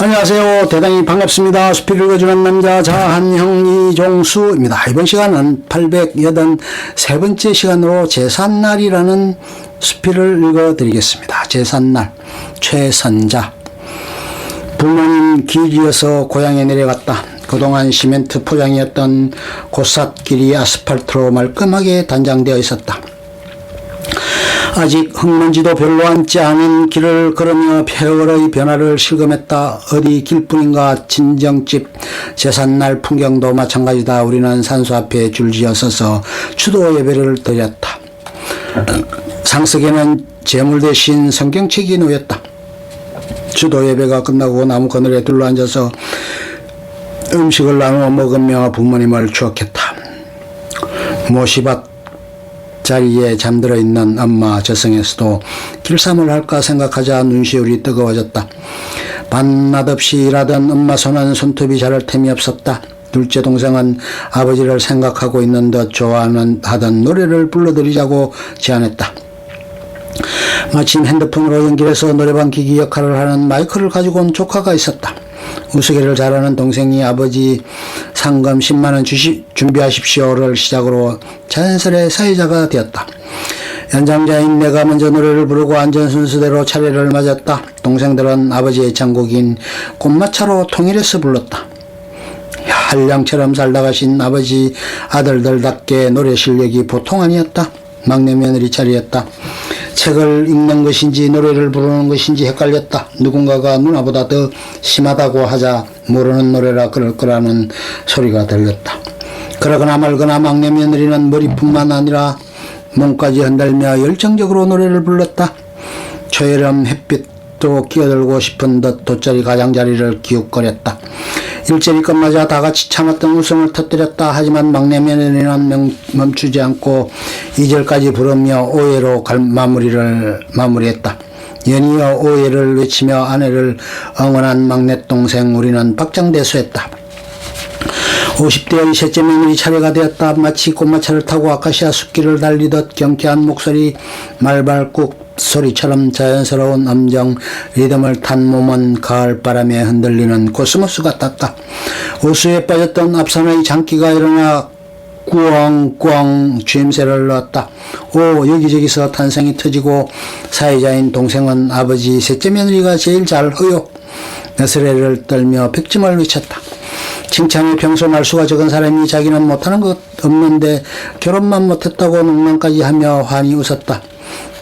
안녕하세요. 대단히 반갑습니다. 수필 읽어주는 남자 자한형 이종수입니다. 이번 시간은 883번째 시간으로 제산날이라는 수필을 읽어드리겠습니다. 제산날, 최선자. 부모님 길이어서 고향에 내려갔다. 그동안 시멘트 포장이었던 고삿길이 아스팔트로 말끔하게 단장되어 있었다. 아직 흙먼지도 별로 앉지 않은 길을 걸으며 세월의 변화를 실감했다. 어디 길뿐인가 친정집 제삿날 풍경도 마찬가지다. 우리는 산소 앞에 줄지어 서서 추도 예배를 드렸다. 상석에는 재물 대신 성경책이 놓였다. 추도 예배가 끝나고 나무 그늘에 둘러앉아서 음식을 나누어 먹으며 부모님을 추억했다. 모시밭 자리에 잠들어 있는 엄마 저승에서도 길쌈을 할까 생각하자 눈시울이 뜨거워졌다. 밤낮 없이 일하던 엄마 손은 손톱이 자랄 틈이 없었다. 둘째 동생은 아버지를 생각하고 있는 듯 좋아하는 하던 노래를 불러드리자고 제안했다. 마침 핸드폰으로 연결해서 노래방 기기 역할을 하는 마이크를 가지고 온 조카가 있었다. 우스개를 잘하는 동생이 아버지 상금 10만원 주시, 준비하십시오를 시작으로 자연스레 사회자가 되었다. 연장자인 내가 먼저 노래를 부르고 안전 순서대로 차례를 맞았다. 동생들은 아버지의 창곡인 꽃마차로 통일해서 불렀다. 한량처럼 살다가신 아버지 아들들답게 노래 실력이 보통 아니었다. 막내 며느리 차리였다. 책을 읽는 것인지 노래를 부르는 것인지 헷갈렸다. 누군가가 누나보다 더 심하다고 하자 모르는 노래라 그럴 거라는 소리가 들렸다. 그러거나 말거나 막내 며느리는 머리뿐만 아니라 몸까지 흔들며 열정적으로 노래를 불렀다. 초여름 햇빛도 끼어들고 싶은 듯 돗자리 가장자리를 기웃거렸다. 일절이 끝나자 다 같이 참았던 웃음을 터뜨렸다. 하지만 막내 며느리는 명- 멈추지 않고 이절까지 부르며 오해로 갈- 마무리를 마무리했다. 연이어 오해를 외치며 아내를 응원한 막내 동생 우리는 박장대소했다. 50대의 셋째 며느리 차례가 되었다. 마치 꽃마차를 타고 아카시아 숲길을 달리듯 경쾌한 목소리, 말발국 소리처럼 자연스러운 음정, 리듬을 탄 몸은 가을 바람에 흔들리는 코스모스 같았다. 호수에 빠졌던 앞산의 장기가 일어나 꾸엉꾸엉 쥐임새를 넣었다. 오 여기저기서 탄생이 터지고 사회자인 동생은 아버지 셋째 며느리가 제일 잘 허요. 너스레를 떨며 백점을 외쳤다. 칭찬이 평소 말수가 적은 사람이 자기는 못하는 것 없는데 결혼만 못했다고 농담까지 하며 환히 웃었다.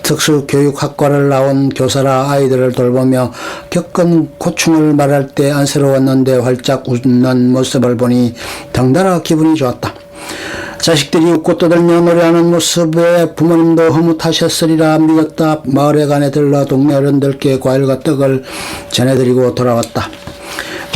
특수교육학과를 나온 교사라 아이들을 돌보며 겪은 고충을 말할 때 안쓰러웠는데 활짝 웃는 모습을 보니 덩달아 기분이 좋았다. 자식들이 웃고 떠들며 노래하는 모습에 부모님도 흐뭇하셨으리라 믿었다. 마을에 간에 들러 동네 어른들께 과일과 떡을 전해드리고 돌아왔다.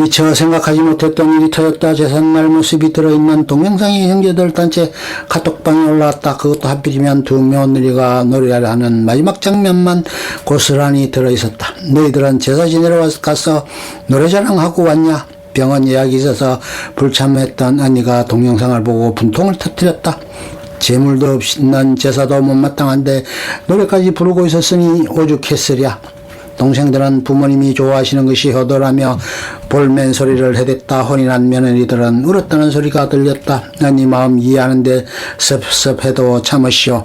미처 생각하지 못했던 일이 터졌다. 제삿날 모습이 들어있는 동영상이 형제들 단체 카톡방에 올라왔다. 그것도 하필이면 두 며느리가 노래하는 마지막 장면만 고스란히 들어있었다. 너희들은 제사 지내러 가서 노래 자랑하고 왔냐? 병원 예약이 있어서 불참했던 언니가 동영상을 보고 분통을 터뜨렸다. 재물도 없는 제사도 못마땅한데 노래까지 부르고 있었으니 오죽했으랴. 동생들은 부모님이 좋아하시는 것이 효도라며 볼멘 소리를 해댔다. 난 며느리들은 울었다는 소리가 들렸다. 언니 마음 이해하는데 섭섭해도 참으시오.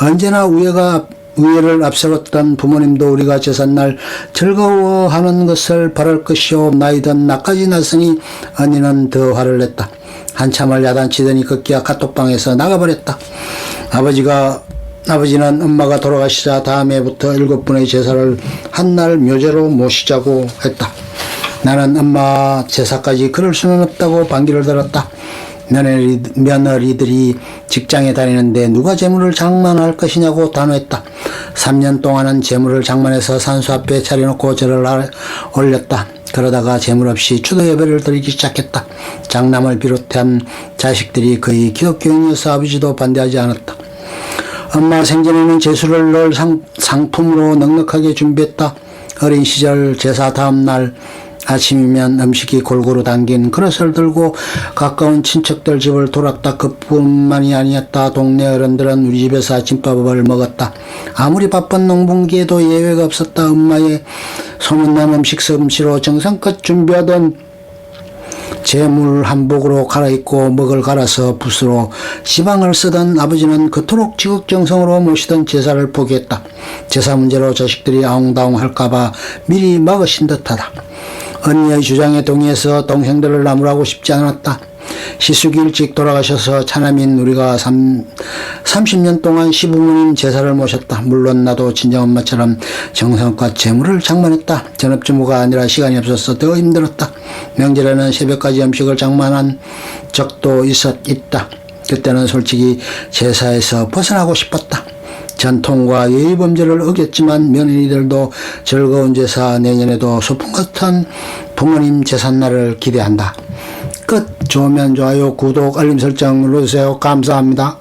언제나 우애가 우애를 앞세웠던 부모님도 우리가 제삿날 즐거워하는 것을 바랄 것이오. 나이든 나까지 났으니 언니는 더 화를 냈다. 한참을 야단치더니 급기야 카톡방에서 나가버렸다. 아버지가 아버지는 엄마가 돌아가시자 다음 해부터 일곱 분의 제사를 한 날 묘제로 모시자고 했다. 나는 엄마 제사까지 그럴 수는 없다고 반기를 들었다. 며느리, 며느리들이 직장에 다니는데 누가 재물을 장만할 것이냐고 단호했다. 3년 동안은 재물을 장만해서 산수 앞에 차려놓고 절을 하- 올렸다. 그러다가 재물 없이 추도 예배를 드리기 시작했다. 장남을 비롯한 자식들이 거의 기독교인이어서 아버지도 반대하지 않았다. 엄마 생전에는 제수를 넣을 상, 상품으로 넉넉하게 준비했다. 어린 시절 제사 다음 날 아침이면 음식이 골고루 담긴 그릇을 들고 가까운 친척들 집을 돌았다. 그뿐만이 아니었다. 동네 어른들은 우리 집에서 아침밥을 먹었다. 아무리 바쁜 농분기에도 예외가 없었다. 엄마의 소문난 음식 솜씨로 정성껏 준비하던 재물 한복으로 갈아입고 먹을 갈아서 붓으로 지방을 쓰던 아버지는 그토록 지극정성으로 모시던 제사를 포기했다. 제사 문제로 자식들이 아웅다웅 할까봐 미리 막으신 듯하다. 언니의 주장에 동의해서 동생들을 나무라고 싶지 않았다. 시숙이 일찍 돌아가셔서 차남인 우리가 삼, 30년 동안 시부모님 제사를 모셨다. 물론 나도 친정엄마처럼 정성과 재물을 장만했다. 전업주부가 아니라 시간이 없어서 더 힘들었다. 명절에는 새벽까지 음식을 장만한 적도 있었, 있다. 그때는 솔직히 제사에서 벗어나고 싶었다. 전통과 예의 범죄를 어겼지만 며느리들도 즐거운 제사 내년에도 소풍 같은 부모님 제삿날을 기대한다. 끝 좋으면 좋아요 구독 알림 설정 눌러주세요 감사합니다.